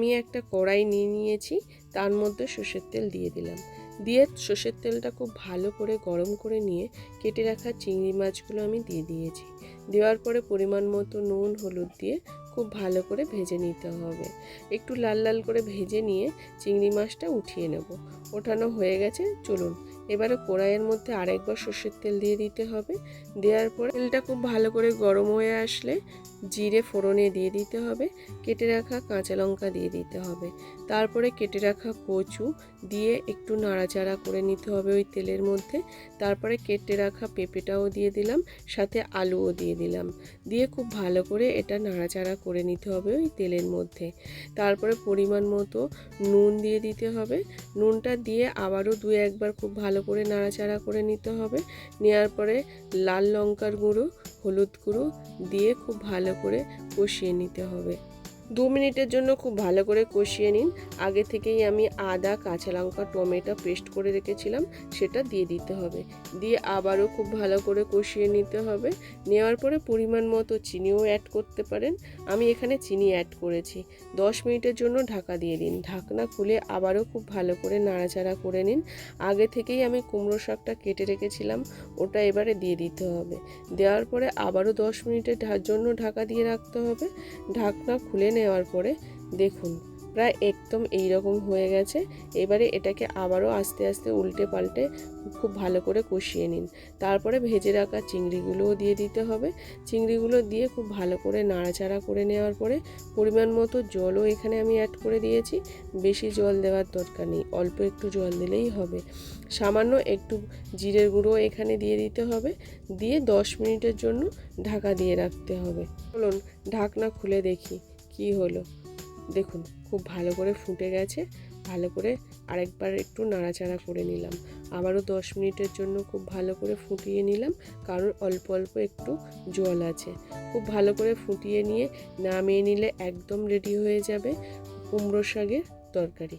একটা কড়াই নিয়ে নিয়েছি, তার মধ্যে সর্ষের তেল দিয়ে দিলাম। দিয়ে সর্ষের তেলটা খুব ভালো করে গরম করে নিয়ে কেটে রাখা চিংড়ি মাছগুলো আমি দিয়ে দিয়েছি। দেওয়ার পরে পরিমাণ মতো নুন, হলুদ দিয়ে খুব ভালো করে ভেজে নিতে হবে। একটু লাল লাল করে ভেজে নিয়ে চিংড়ি মাছটা উঠিয়ে নেব। ওঠানো হয়ে গেছে, চলুন এবারে কড়াইয়ের মধ্যে আরেকবার সর্ষের তেল দিয়ে দিতে হবে। দেওয়ার পরে তেলটা খুব ভালো করে গরম হয়ে আসলে জিরে ফোড়নে দিয়ে দিতে হবে। কেটে রাখা কাঁচা লঙ্কা দিয়ে দিতে হবে। তারপরে কেটে রাখা কচু দিয়ে একটু নাড়াচাড়া করে নিতে হবে ওই তেলের মধ্যে। তারপরে কেটে রাখা পেঁপেটাও দিয়ে দিলাম, সাথে আলুও দিয়ে দিলাম। দিয়ে খুব ভালো করে এটা নাড়াচাড়া করে নিতে হবে ওই তেলের মধ্যে। তারপরে পরিমাণ মতো নুন দিয়ে দিতে হবে। নুনটা দিয়ে আবারও দু একবার খুব ভালো করে নাড়াচাড়া করে নিতে হবে। নেওয়ার পরে লাল লঙ্কার গুঁড়ো, হলুদ গুঁড়ো দিয়ে খুব ভালো করে কষিয়ে নিতে হবে। দু মিনিটের জন্য খুব ভালো করে কষিয়ে নিন। আগে থেকেই আমি আদা, কাঁচা লঙ্কা, টমেটো পেস্ট করে রেখেছিলাম, সেটা দিয়ে দিতে হবে। দিয়ে আবারও খুব ভালো করে কষিয়ে নিতে হবে। নেওয়ার পরে পরিমাণ মতো চিনিও অ্যাড করতে পারেন। আমি এখানে চিনি অ্যাড করেছি। দশ মিনিটের জন্য ঢাকা দিয়ে দিন। ঢাকনা খুলে আবারও খুব ভালো করে নাড়াচাড়া করে নিন। আগে থেকেই আমি কুমড়ো শাকটা কেটে রেখেছিলাম, ওটা এবারে দিয়ে দিতে হবে। দেওয়ার পরে আবারও দশ মিনিটের ঢা- জন্য ঢাকা দিয়ে রাখতে হবে। ঢাকনা খুলে নেওয়ার পরে দেখুন, প্রায় একদম এই রকম হয়ে গেছে। এবারে এটাকে আবারও আস্তে আস্তে উল্টে পাল্টে খুব ভালো করে কষিয়ে নিন। তারপরে ভেজে রাখা চিংড়িগুলোও দিয়ে দিতে হবে। চিংড়িগুলো দিয়ে খুব ভালো করে নাড়াচাড়া করে নেওয়ার পরে পরিমাণ মতো জলও এখানে আমি অ্যাড করে দিয়েছি। বেশি জল দেওয়ার দরকার নেই, অল্প একটু জল দিলেই হবে। সামান্য একটু জিরের গুঁড়ো এখানে দিয়ে দিতে হবে। দিয়ে দশ মিনিটের জন্য ঢাকা দিয়ে রাখতে হবে। চলুন ঢাকনা খুলে দেখি। কি হলো? দেখুন, খুব ভালো করে ফুটে গেছে। ভালো করে আরেকবার একটু নাড়াচাড়া করে নিলাম। আবারও দশ মিনিটের জন্য খুব ভালো করে ফুটিয়ে নিলাম, কারণ অল্প অল্প একটু জল আছে। খুব ভালো করে ফুটিয়ে নিয়ে নামিয়ে নিলে একদম রেডি হয়ে যাবে কুমড়ো শাকের তরকারি।